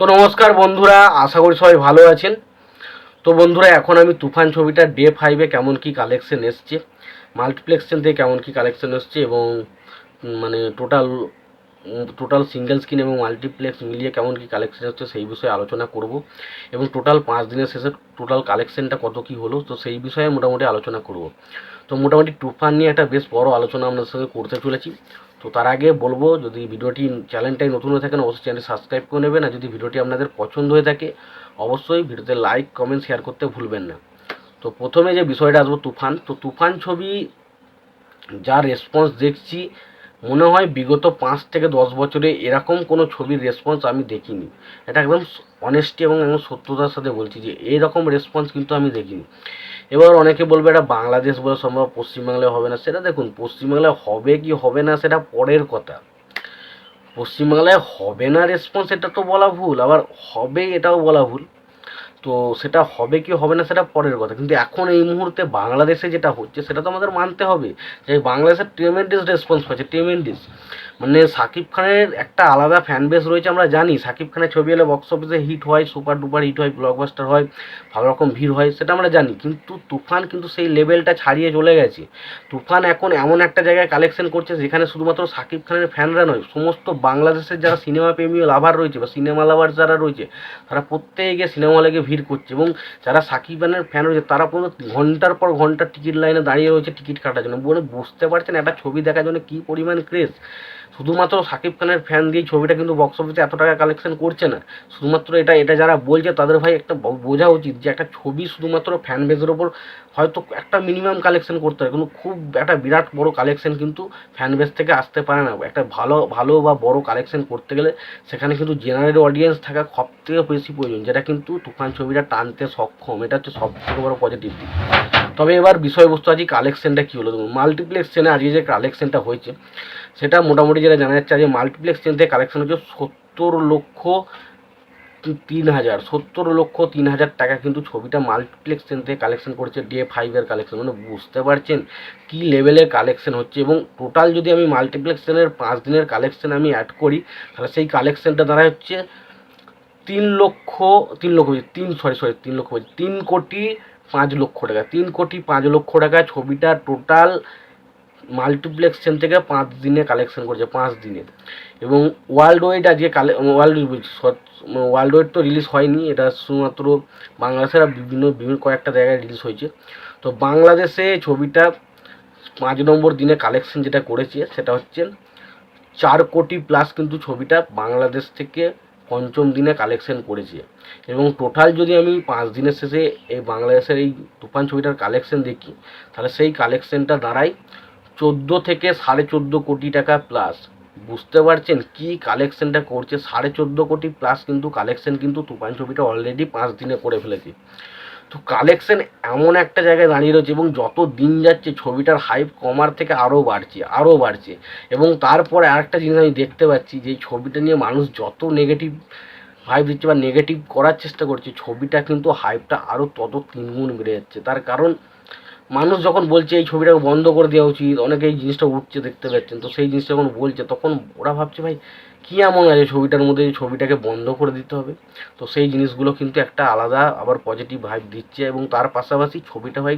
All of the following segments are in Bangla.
তো নমস্কার বন্ধুরা, আশা করি সবাই ভালো আছেন। তো বন্ধুরা, এখন আমি তুফান ছবিটা ডে ফাইভে কেমন কি কালেকশন এসছে মাল্টিপ্লেক্সন থেকে কেমন কি কালেকশন এসছে এবং মানে টোটাল টোটাল সিঙ্গেল স্ক্রিন এবং মাল্টিপ্লেক্স মিলিয়ে কেমন কি কালেকশন হচ্ছে সেই বিষয়ে আলোচনা করব এবং টোটাল পাঁচ দিনের শেষে টোটাল কালেকশনটা কত কি হলো, তো সেই বিষয়ে মোটামুটি আলোচনা করব। তো মোটামুটি তুফান নিয়ে একটা বেশ বড় আলোচনা আপনাদের সঙ্গে করতে চলেছি। তো তার আগে বলব, যদি ভিডিওটি চ্যানেলটাই নতুন হয়ে থাকেন অবশ্যই চ্যানেলটি সাবস্ক্রাইব করে নেবেন। আর যদি ভিডিওটি আপনাদের পছন্দ হয়ে থাকে, অবশ্যই ভিডিওতে লাইক কমেন্ট শেয়ার করতে ভুলবেন না। তো প্রথমে যে বিষয়টা আসব, তুফান। তো তুফান ছবি, যা রেসপন্স দেখছি, মনে হয় বিগত পাঁচ থেকে দশ বছরে এরকম কোনো ছবির রেসপন্স আমি দেখিনি। এটা একদম অনেস্টি এবং সত্যতার সাথে বলছি যে এইরকম রেসপন্স কিন্তু আমি দেখিনি। এবার অনেকে বলবে এটা বাংলাদেশ বলে সম্ভব, পশ্চিমবাংলায় হবে না। সেটা দেখুন, পশ্চিমবাংলায় হবে কি হবে না সেটা পরের কথা। পশ্চিমবাংলায় হবে না রেসপন্স এটা তো বলা ভুল, আবার হবে এটাও বলা ভুল। তো সেটা হবে কি হবে না সেটা পরের কথা। কিন্তু এখন এই মুহূর্তে বাংলাদেশে যেটা হচ্ছে, সেটা তো আমাদের মানতে হবে। যে বাংলাদেশের ট্রেমেন্ডিস রেসপন্স পাচ্ছে ট্রেমেন্ডিস মানে সাকিব খানের একটা আলাদা ফ্যান বেস রয়েছে আমরা জানি। সাকিব খানের ছবি এলে বক্স অফিসে হিট হয়, সুপার ডুপার হিট হয় ব্লকবাস্টার হয়, ভালো রকম ভিড় হয়, সেটা আমরা জানি। কিন্তু তুফান কিন্তু সেই লেভেলটা ছাড়িয়ে চলে গেছে। তুফান এখন এমন একটা জায়গায় কালেকশন করছে যেখানে শুধুমাত্র সাকিব খানের ফ্যানরা নয়, সমস্ত বাংলাদেশের যারা সিনেমা প্রেমী লাভার রয়েছে বা সিনেমা লাভার যারা রয়েছে, তারা প্রত্যেকে সিনেমা হলে গিয়ে ভিড় করছে এবং যারা সাকিব খানের ফ্যান রয়েছে, তারা পুরো ঘণ্টার পর ঘণ্টা টিকিট লাইনে দাঁড়িয়ে রয়েছে টিকিট কাটার জন্য। বলে বুঝতে পারছেন একটা ছবি দেখার জন্য কী পরিমাণ ক্রেজ শুধুমাত্র সাকিব খানের ফ্যান দিয়ে ছবিটা কিন্তু বক্স অফিসে এত টাকা কালেকশন করছে না। শুধুমাত্র এটা এটা যারা বলছে তাদের ভাই একটা বোঝা উচিত যে একটা ছবি শুধুমাত্র ফ্যান বেজের ওপর হয়তো একটা মিনিমাম কালেকশন করতে হয়। কিন্তু খুব একটা বিরাট বড় কালেকশন কিন্তু ফ্যান বেস থেকে আসতে পারে না। একটা ভালো ভালো বা বড় কালেকশন করতে গেলে সেখানে কিন্তু জেনারেল অডিয়েন্স থাকা সব থেকে বেশি প্রয়োজন, যেটা কিন্তু তুফান ছবিটা টানতে সক্ষম। এটা হচ্ছে সব থেকে বড় পজিটিভ দিক। তবে এবার বিষয়বস্তু আজকে কালেকশনটা কী হলো দেখুন। মাল্টিপ্লেক্স চেনে আজকে যে কালেকশনটা হয়েছে, সেটা মোটামুটি যেটা জানা যাচ্ছে আজকে মাল্টিপ্লেক্স চেন থেকে কালেকশন হচ্ছে সত্তর লক্ষ তিন হাজার, সত্তর লক্ষ তিন হাজার টাকা কিন্তু ছবিটা মাল্টিপ্লেক্স চেন থেকে কালেকশন করেছে ডে ফাইভের কালেকশন মানে বুঝতে পারছেন কী লেভেলের কালেকশন হচ্ছে এবং টোটাল যদি আমি মাল্টিপ্লেক্স চেনের পাঁচ দিনের কালেকশন আমি অ্যাড করি, তাহলে সেই কালেকশনটা দ্বারা হচ্ছে তিন লক্ষ তিন লক্ষ তিন সরি সরি তিন লক্ষ তিন কোটি পাঁচ লক্ষ টাকা, তিন কোটি পাঁচ লক্ষ টাকা ছবিটা টোটাল মাল্টিপ্লেক্স চেন থেকে পাঁচ দিনে কালেকশন করেছে, পাঁচ দিনে। এবং ওয়ার্ল্ড ওয়াইড আজকে কালে ওয়ার্ল্ড ওয়ার্ল্ড ওয়াইড তো রিলিজ হয়নি, এটা শুধুমাত্র বাংলাদেশের বিভিন্ন বিভিন্ন কয়েকটা জায়গায় রিলিজ হয়েছে। তো বাংলাদেশে ছবিটা পাঁচ নম্বর দিনে কালেকশন যেটা করেছে, সেটা হচ্ছে চার কোটি প্লাস কিন্তু ছবিটা বাংলাদেশ থেকে পঞ্চম দিনে কালেকশন করেছে। এবং টোটাল যদি আমি পাঁচ দিনের শেষে এই বাংলাদেশের এই তুফান ছবিটার কালেকশন দেখি, তাহলে সেই কালেকশনটা দাঁড়ায় চোদ্দ থেকে সাড়ে চোদ্দ কোটি টাকা প্লাস বুঝতে পারছেন কি কালেকশনটা করছে? সাড়ে চোদ্দ কোটি প্লাস কিন্তু কালেকশন কিন্তু তুফান ছবিটা অলরেডি পাঁচ দিনে করে ফেলেছে। তো কালেকশন এমন একটা জায়গায় দাঁড়িয়ে রয়েছে এবং যত দিন যাচ্ছে ছবিটার হাইপ কমার থেকে আরও বাড়ছে আরও বাড়ছে। এবং তারপরে আরেকটা জিনিস আমি দেখতে পাচ্ছি যে ছবিটা নিয়ে মানুষ যত নেগেটিভ হাইপ দিচ্ছে বা নেগেটিভ করার চেষ্টা করছে, ছবিটা কিন্তু হাইপটা আরও তত তিনগুণ বেড়ে যাচ্ছে। তার কারণ মানুষ যখন বলছে এই ছবিটাকে বন্ধ করে দেওয়া উচিত অনেকে এই জিনিসটা উঠছে দেখতে পাচ্ছেন। তো সেই জিনিসটা যখন বলছে, তখন ওরা ভাবছে, ভাই, কী এমন আছে ছবিটার মধ্যে ছবিটাকে বন্ধ করে দিতে হবে? তো সেই জিনিসগুলো কিন্তু একটা আলাদা আবার পজিটিভ ভাইব দিচ্ছে এবং তার পাশাপাশি ছবিটা, ভাই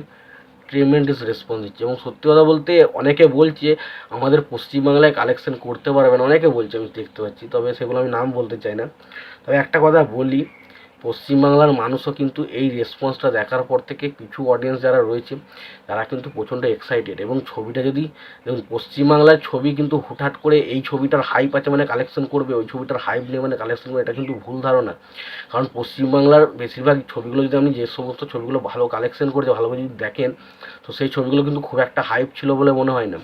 ট্রিমেন্ডাস রেসপন্স দিচ্ছে। এবং সত্যি কথা বলতে অনেকে বলছে, আমাদের পশ্চিমবাংলায় কালেকশন করতে পারবেন অনেকে বলছে, আমি দেখতে পাচ্ছি, তবে সেগুলো আমি নাম বলতে চাই না। তবে একটা কথা বলি পশ্চিমবাংলার মানুষও কিন্তু এই রেসপন্সটা দেখার পর থেকে কিছু অডিয়েন্স যারা রয়েছে, তারা কিন্তু প্রচণ্ড এক্সাইটেড এবং ছবিটা যদি, দেখুন পশ্চিমবাংলার ছবি কিন্তু হুটহাট করে এই ছবিটার হাইপ আছে মানে কালেকশন করবে, ওই ছবিটার হাইপ নিয়ে মানে কালেকশন করবে এটা কিন্তু ভুল ধারণা। কারণ পশ্চিমবাংলার বেশিরভাগ ছবিগুলো যদি আপনি যে সমস্ত ছবিগুলো ভালো কালেকশন করেছে ভালোভাবে যদি দেখেন, তো সেই ছবিগুলো কিন্তু খুব একটা হাইপ ছিল বলে মনে হয় না।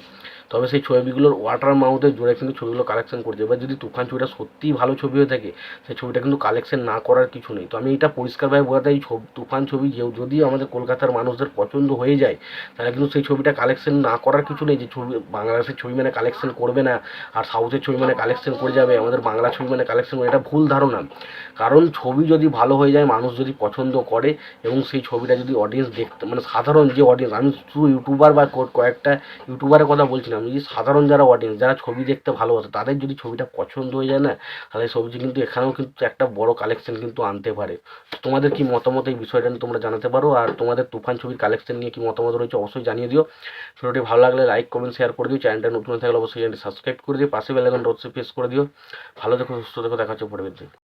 তবে সেই ছবিগুলোর ওয়াটার মাউথে জোরে কিন্তু ছবিগুলো কালেকশন করছে। এবার যদি তুফান ছবিটা সত্যিই ভালো ছবি হয়ে থাকে, সেই ছবিটা কিন্তু কালেকশন না করার কিছু নেই। তো আমি এটা পরিষ্কারভাবে বোঝাতে এই ছবি তুফান ছবি যে যদি আমাদের কলকাতার মানুষদের পছন্দ হয়ে যায়, তাহলে কিন্তু সেই ছবিটা কালেকশন না করার কিছু নেই যে ছবি বাংলাদেশের ছবি মানে কালেকশন করবে না, আর সাউথের ছবি মানে কালেকশন করে যাবে, আমাদের বাংলা ছবি মানে কালেকশন করে এটা ভুল ধারণা। কারণ ছবি যদি ভালো হয়ে যায়, মানুষ যদি পছন্দ করে, এবং সেই ছবিটা যদি অডিয়েন্স দেখতে মানে সাধারণ যে অডিয়েন্স আমি শুধু ইউটিউবার বা কয়েকটা ইউটিউবারের কথা বলছি আমি সাধারণ যারা অডিয়েন্স যারা ছবি দেখতে ভালোবাসে, তাদের যদি ছবিটা পছন্দ হয়ে যায় না, তাহলে সবজি কিন্তু এখানেও কিন্তু একটা বড় কালেকশন কিন্তু আনতে পারে। তোমাদের কি মতামত এই বিষয়টা নিয়ে তোমরা জানাতে পারো? আর তোমাদের তুফান ছবির কালেকশন নিয়ে কি মতামত রয়েছে অবশ্যই জানিয়ে দিও। ভিডিওটি ভালো লাগলে লাইক কমেন্ট শেয়ার করে দিও। চ্যানেলটা নতুন থাকলে অবশ্যই চ্যানেলটি সাবস্ক্রাইব করে দিও। পাশে বেলাইকনটা অবশ্যই প্রেস করে দিও। ভালো দেখো সুস্থ দেখো দেখা হচ্ছে পরবর্তী